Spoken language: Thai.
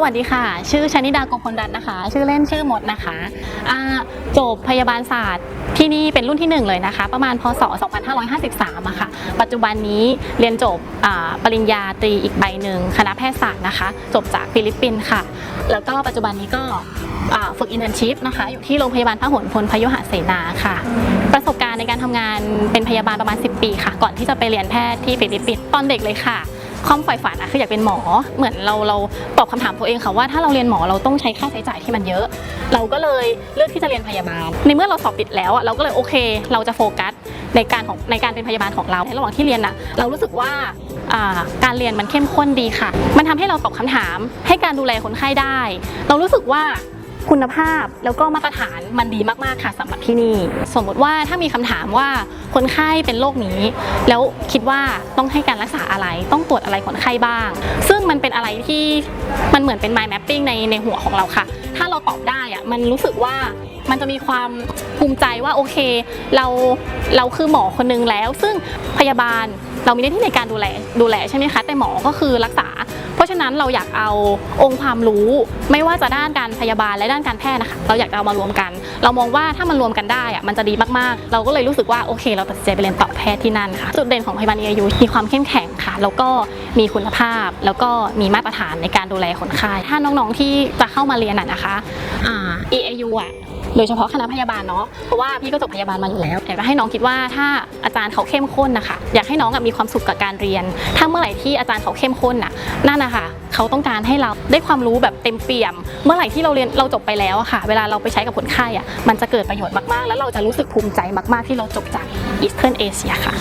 สวัสดีค่ะ ชื่อชนิดาโกพลรัตน์นะคะ ชื่อเล่นชื่อมดนะคะจบพยาบาลศาสตร์ที่นี่เป็นรุ่นที่หนึ่งเลยนะคะ ประมาณพศ 2553อะค่ะ ปัจจุบันนี้เรียนจบปริญญาตรีอีกใบหนึ่งคณะแพทยศาสตร์นะคะ จบจากฟิลิปปินส์ค่ะ แล้วก็ปัจจุบันนี้ก็ฝึกอินเทอร์ชิพนะคะ อยู่ที่โรงพยาบาลพหลพลพยุหเสนาค่ะ ประสบการณ์ในการทำงานเป็นพยาบาลประมาณ 10 ปีค่ะ ก่อนที่จะไปเรียนแพทย์ที่ฟิลิปปินส์ตอนเด็กเลยค่ะ ความฝ่ายฝันอะคืออยากเป็นหมอ เหมือนเราเราตอบคำถามตัวเองค่ะว่าถ้าเราเรียนหมอเราต้องใช้ค่าใช้จ่ายที่มันเยอะ เราก็เลยเลือกที่จะเรียนพยาบาล ในเมื่อเราสอบติดแล้วอะเราก็เลยโอเค เราจะโฟกัสในการของในการเป็นพยาบาลของเราในระหว่างที่เรียนอะเรารู้สึกว่าอ่าการเรียนมันเข้มข้นดีค่ะ มันทำให้เราตอบคำถามให้การดูแลคนไข้ได้ เรารู้สึกว่า คุณภาพแล้วก็มาตรฐานมันดีมากๆค่ะสำหรับที่นี่ สมมุติว่าถ้ามีคำถามว่าคนไข้เป็นโรคนี้ แล้วคิดว่าต้องให้การรักษาอะไร ต้องตรวจอะไรคนไข้บ้าง ซึ่งมันเป็นอะไรที่มันเหมือนเป็น mind mapping ในในหัวของเราค่ะ ถ้าเราตอบได้อะมันรู้สึกว่า มันจะมีความภูมิใจว่าโอเค เราเราคือหมอคนนึงแล้ว ซึ่งพยาบาลเรามีหน้าที่ในการดูแลดูแลใช่ไหมคะ แต่หมอก็คือรักษา เพราะฉะนั้นเราอยากเอาองค์ความรู้ ไม่ว่าจะด้านการพยาบาลและด้านการแพทย์นะคะเราอยากเอามารวมกัน เรามองว่าถ้ามันรวมกันได้อะมันจะดีมากๆ เราก็เลยรู้สึกว่าโอเค เราตัดสินใจไปเรียนต่อแพทย์ที่นั่นค่ะจุดเด่นของพยาบาล EIU มีความเข้มแข็งค่ะ แล้วก็มีคุณภาพ แล้วก็มีมาตรฐานในการดูแลคนไข้ถ้าน้องๆที่จะเข้ามาเรียนอะนะคะอ่า EIU อะ โดยเฉพาะคณะพยาบาลเนาะเพราะว่าพี่ก็จบพยาบาลมาอยู่แล้วอยากจะให้น้องคิดว่าถ้าอาจารย์เขาเข้มข้นนะคะ อยากให้น้องมีความสุขกับการเรียน ถ้าเมื่อไหร่ที่อาจารย์เขาเข้มข้นน่ะนั่นนะคะเขาต้องการให้เราได้ความรู้แบบเต็มเปี่ยม เมื่อไหร่ที่เราเรียนเราจบไปแล้วอะค่ะ เวลาเราไปใช้กับคนไข้อะมันจะเกิดประโยชน์มากๆ แล้วเราจะรู้สึกภูมิใจมาก ๆ ที่เราจบจาก Eastern Asia ค่ะ